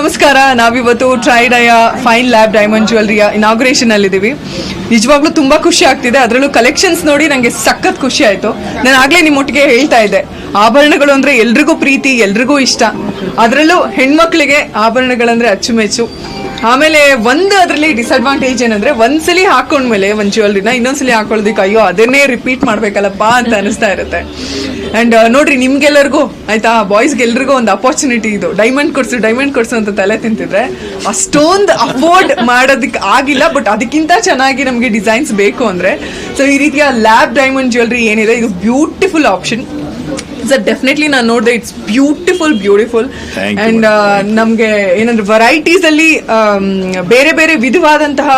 ನಮಸ್ಕಾರ. ನಾವಿವತ್ತು Tridaya fine lab diamond ಜ್ಯುವೆಲ್ರಿಯ ಇನಾಗ್ರೇಷನ್ ಅಲ್ಲಿ ಇದೀವಿ ನಿಜವಾಗ್ಲೂ ತುಂಬಾ ಖುಷಿ ಆಗ್ತಿದೆ. ಅದರಲ್ಲೂ ಕಲೆಕ್ಷನ್ಸ್ ನೋಡಿ ನಂಗೆ ಸಖತ್ ಖುಷಿ ಆಯ್ತು. ನಾನು ಆಗ್ಲೇ ನಿಮ್ಮೊಟ್ಟಿಗೆ ಹೇಳ್ತಾ ಇದ್ದೆ. ಆಭರಣಗಳು ಅಂದ್ರೆ ಎಲ್ರಿಗೂ ಪ್ರೀತಿ, ಎಲ್ರಿಗೂ ಇಷ್ಟ. ಅದರಲ್ಲೂ ಹೆಣ್ಮಕ್ಳಿಗೆ ಆಭರಣಗಳಂದ್ರೆ ಅಚ್ಚುಮೆಚ್ಚು. ಆಮೇಲೆ ಒಂದು ಅದರಲ್ಲಿ ಡಿಸ್ಅಡ್ವಾಂಟೇಜ್ ಏನಂದ್ರೆ ಒಂದ್ಸಲಿ ಹಾಕೊಂಡ್ಮೇಲೆ ಒಂದು ಜ್ಯುವೆಲ್ರಿನ ಇನ್ನೊಂದ್ಸಲಿ ಹಾಕೊಳ್ಳೋದಕ್ಕೆ ಅಯ್ಯೋ, ಅದನ್ನೇ ರಿಪೀಟ್ ಮಾಡ್ಬೇಕಲ್ಲಪ್ಪ ಅಂತ ಅನಿಸ್ತಾ ಇರುತ್ತೆ. ಅಂಡ್ ನೋಡ್ರಿ, ನಿಮ್ಗೆಲ್ಲರಿಗೂ, ಆಯ್ತಾ ಬಾಯ್ಸ್ಗೆ ಎಲ್ಲರಿಗೂ ಒಂದು ಅಪಾರ್ಚುನಿಟಿ ಇದು. ಡೈಮಂಡ್ ಕೊಡ್ಸು ಡೈಮಂಡ್ ಕೊಡ್ಸು ಅಂತ ತಲೆ ತಿಂತಿದ್ರೆ, ಅಷ್ಟೊಂದು ಅಫೋರ್ಡ್ ಮಾಡೋದಕ್ಕೆ ಆಗಿಲ್ಲ ಬಟ್ ಅದಕ್ಕಿಂತ ಚೆನ್ನಾಗಿ ನಮಗೆ ಡಿಸೈನ್ಸ್ ಬೇಕು ಅಂದರೆ ಸೊ ಈ ರೀತಿಯ ಲ್ಯಾಬ್ ಡೈಮಂಡ್ ಜ್ಯುವೆಲ್ರಿ ಏನಿದೆ, ಇದು ಬ್ಯೂಟಿಫುಲ್ ಆಪ್ಷನ್ ಸರ್ ಡೆಫಿನೆಟ್ಲಿ ನಾನು ನೋಡಿದೆ ಇಟ್ಸ್ ಬ್ಯೂಟಿಫುಲ್ ಬ್ಯೂಟಿಫುಲ್ ಅಂಡ್ ನಮಗೆ ಏನಂದ್ರೆ ವೆರೈಟೀಸ್ ಅಲ್ಲಿ ಆಮ್, ಬೇರೆ ಬೇರೆ ವಿಧವಾದಂತಹ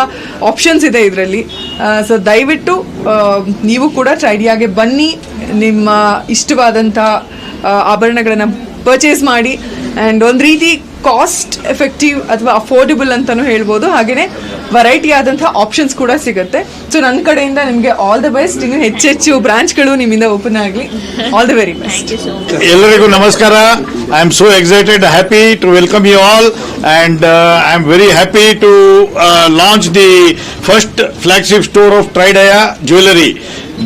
ಆಪ್ಷನ್ಸ್ ಇದೆ ಇದರಲ್ಲಿ. ಸೊ ದಯವಿಟ್ಟು ನೀವು ಕೂಡ ಟ್ರೈಡಿಯಾಗೆ ಬನ್ನಿ. ನಿಮ್ಮ ಇಷ್ಟವಾದಂತಹ ಆಭರಣಗಳನ್ನ ಪರ್ಚೇಸ್ ಮಾಡಿ. ಆ್ಯಂಡ್ ಒಂದು ರೀತಿ ಕಾಸ್ಟ್ ಎಫೆಕ್ಟಿವ್ ಅಥವಾ ಅಫೋರ್ಡೆಬಲ್ ಅಂತಲೂ ಹೇಳ್ಬೋದು. ಹಾಗೆಯೇ ವೆರೈಟಿ ಆದಂತಹ ಆಪ್ಷನ್ಸ್ ಕೂಡ ಸಿಗುತ್ತೆ. ಸೊ ನನ್ನ ಕಡೆಯಿಂದ ನಿಮಗೆ ಆಲ್ ದ ಬೆಸ್ಟ್ ಇನ್ನು ಹೆಚ್ಚೆಚ್ಚು ಬ್ರಾಂಚ್ಗಳು ನಿಮ್ಮಿಂದ ಓಪನ್ ಆಗಲಿ. ಆಲ್ ದ ವೆರಿ ಬೆಸ್ಟ್ ಎಲ್ಲರಿಗೂ ನಮಸ್ಕಾರ. I am so excited happy to welcome you all and I am very happy to launch the first flagship store of Tridaya jewellery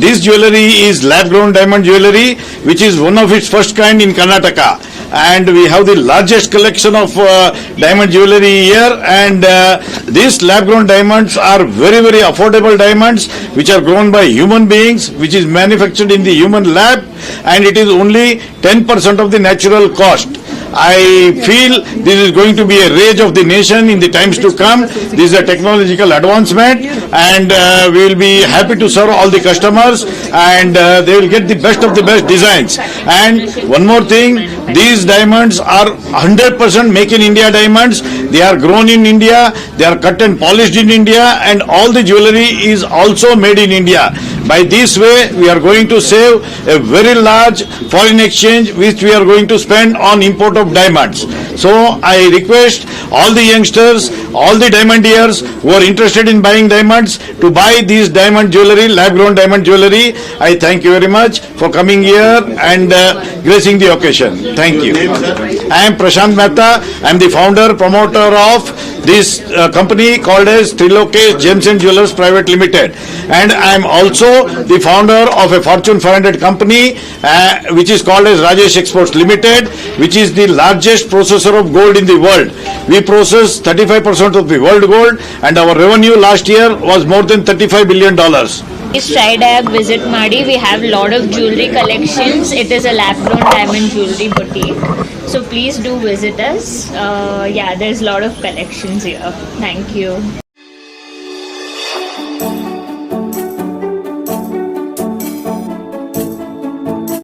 This jewelry is lab grown diamond jewelry, which is one of its first kind in Karnataka. And we have the largest collection of uh, diamond jewelry here. And uh, these lab-grown diamonds are very, very affordable diamonds, which are grown by human beings, which is manufactured in the human lab, and it is only 10% of the natural cost. I feel this is going to be a rage of the nation in the times to come. This is a technological advancement, and uh, we will be happy to serve all the customers, and uh, they will get the best of the best designs. And one more thing, these diamonds are 100% make in India diamonds. They are grown in India, they are cut and polished in India, and all the jewelry is also made in India. By this way, we are going to save a very large foreign exchange which we are going to spend on import of diamonds. So I request all the youngsters, all the diamondeers who are interested in buying diamonds to buy these diamond jewelry, lab grown diamond jewelry. I thank you very much for coming here and uh, gracing the occasion. Thank you. I am Prashant Mehta. I am the founder, promoter of this uh, company called as Trilokesh Gems and Jewelers Private Limited. And I am also the founder of a Fortune 500 company uh, which is called as Rajesh Exports Limited, which is the largest processor of gold in the world. We process 35% of the world gold and our revenue last year was more than 35 billion dollars. Please try Diag visit Madi. We have a lot of jewelry collections. It is a lab grown diamond jewelry boutique. So please do visit us. Uh, yeah, there's a lot of collections here. Thank you.